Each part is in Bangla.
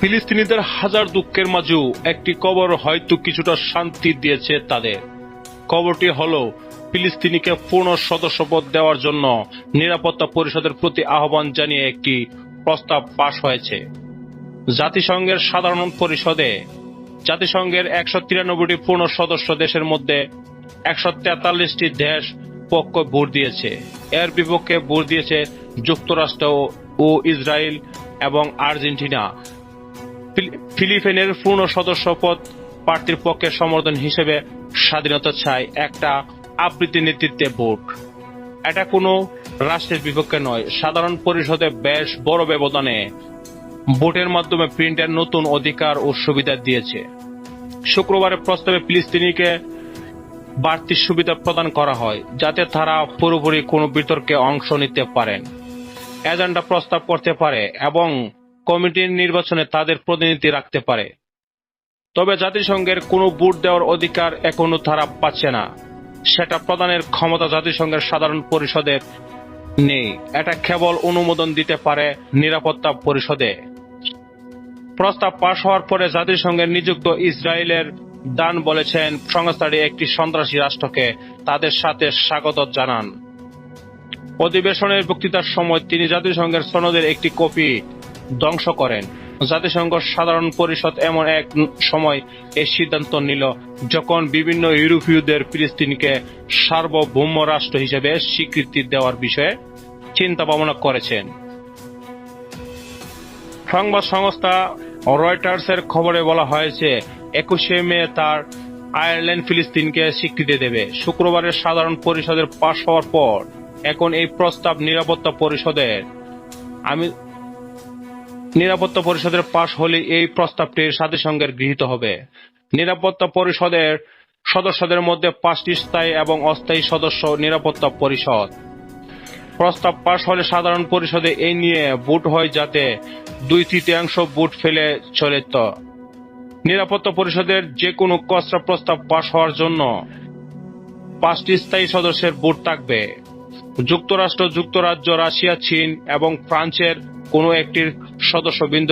ফিলিস্তিনিদের হাজার দুঃখের মাঝেও একটি কবর হয়তো কিছুটা শান্তি দিয়েছে তাদের। কবরটি হল ফিলিস্তিনিকে পূর্ণ সদস্যপদ দেওয়ার জন্য নিরাপত্তা পরিষদের প্রতি আহ্বান জানিয়ে একটি প্রস্তাব পাশ হয়েছে। জাতিসংঘের সাধারণ পরিষদে জাতিসংঘের একশো তিরানব্বইটি পূর্ণ সদস্য দেশের মধ্যে একশো তেতাল্লিশটি দেশ পক্ষ ভোট দিয়েছে। এর বিপক্ষে ভোট দিয়েছে যুক্তরাষ্ট্র ও ইসরায়েল এবং আর্জেন্টিনা। ফিলি- ফিলিপাইনের পূর্ণ সদস্যপদ প্রার্থীর পক্ষে সমর্থন হিসেবে স্বাধীনতা চায় একটা আবৃত্তি নেতৃত্বে ভোট। এটা কোনো রাষ্ট্রের বিপক্ষে নয়। সাধারণ পরিষদে বেশ বড় ব্যবধানে ভোটের মাধ্যমে প্রিন্টের নতুন অধিকার ও সুবিধা দিয়েছে। শুক্রবারের প্রস্তাবে ফিলিস্তিনিকে বাড়তি সুবিধা প্রদান করা হয়, যাতে তারা পুরোপুরি কোনো বিতর্কে অংশ নিতে পারেন। এজেন্ডা প্রস্তাব করতে পারে এবং কমিটির নির্বাচনে তাদের প্রতিনিধি রাখতে পারে। তবে জাতিসংঘের কোনো ভোট দেওয়ার অধিকার এখনও তারা পাচ্ছে না। সেটা প্রদানের ক্ষমতা জাতিসংঘের সাধারণ পরিষদের নেই। এটা কেবল অনুমোদন দিতে পারে নিরাপত্তা পরিষদে। প্রস্তাব পাশ হওয়ার পরে জাতিসংঘের নিযুক্ত ইসরায়েলের দান বলেছেন সংস্থাটি একটি সন্ত্রাসী রাষ্ট্রকে তাদের সাথে স্বাগত জানান। অধিবেশনের বক্তৃতার সময় তিনি জাতিসংঘের সনদের একটি কপি ধ্বংস করেন। জাতিসংঘ সাধারণ পরিষদ এমন এক সময় এই সিদ্ধান্ত নিল যখন বিভিন্ন ইউরোপীয়দের ফিলিস্তিনকে সার্বভৌম রাষ্ট্র হিসেবে স্বীকৃতি দেওয়ার বিষয়ে চিন্তা ভাবনা করেছেন। সংবাদ সংস্থা রয়টার্সের খবরে বলা হয়েছে একুশে মে তার আয়ারল্যান্ড ফিলিস্তিনকে স্বীকৃতি দেবে। শুক্রবারের সাধারণ পরিষদের পাশ হওয়ার পর এখন এই প্রস্তাব নিরাপত্তা পরিষদের। আমি নিরাপত্তা পরিষদের পাশ হলে এই প্রস্তাবটি জাতিসংঘের গৃহীত হবে। নিরাপত্তা পরিষদের সদস্যদের মধ্যে পাঁচটি স্থায়ী এবং অস্থায়ী সদস্য নিরাপত্তা পরিষদ। প্রস্তাব পাশ হলে সাধারণ পরিষদে এই নিয়ে ভোট হয় যাতে দুই তৃতীয়াংশ ভোট ফেলে চলে নিরাপত্তা পরিষদের যে কোনো কসরা প্রস্তাব পাশ হওয়ার জন্য পাঁচটি স্থায়ী সদস্যের ভোট থাকবে। যুক্তরাষ্ট্র, যুক্তরাজ্য, রাশিয়া, চীন এবং ফ্রান্সের কোনো একটির সদস্যবৃন্দ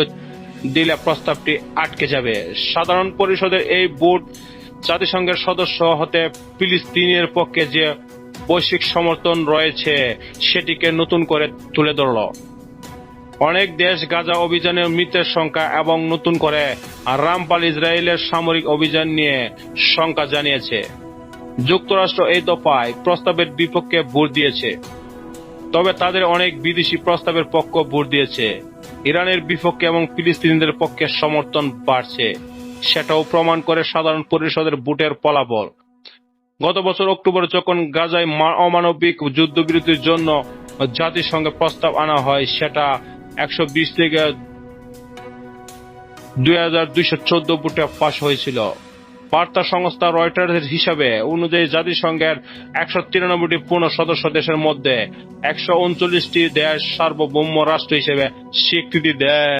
দিলে প্রস্তাবটি আটকে যাবে। সাধারণ পরিষদের এই ভোট জাতিসংঘের সদস্য হতে ফিলিস্তিনের পক্ষে যে বৈশ্বিক সমর্থন রয়েছে, সেটিকে নতুন করে তুলে ধরল। অনেক দেশ গাজা অভিযানে মৃতের সংখ্যা এবং নতুন করে রামপাল ইসরায়েলের সামরিক অভিযান নিয়ে শঙ্কা জানিয়েছে। যুক্তরাষ্ট্র এই দফায় প্রস্তাবের বিপক্ষে ভোট দিয়েছে। তবে তাদের অনেক বিদেশি প্রস্তাবের পক্ষ ভোট দিয়েছে। ইরানের বিপক্ষে এবং ফিলিস্তিনিদের পক্ষে সমর্থন বাড়ছে। সেটাও প্রমাণ করে সাধারণ পরিষদের ভোটের ফলাফল। গত বছর অক্টোবরে যখন গাজায় অমানবিক যুদ্ধবিরতির জন্য জাতিসংঘে প্রস্তাব আনা হয়, সেটা একশো বিশ থেকে দুই হাজার দুইশো চোদ্দ ভোটে পাশ হয়েছিল। বার্তা সংস্থা রয়টার্সের হিসাবে অনুযায়ী জাতিসংঘের একশো তিরানব্বইটি পূর্ণ সদস্য দেশের মধ্যে একশো উনচল্লিশটি দেশ সার্বভৌম রাষ্ট্র হিসেবে স্বীকৃতি দেয়।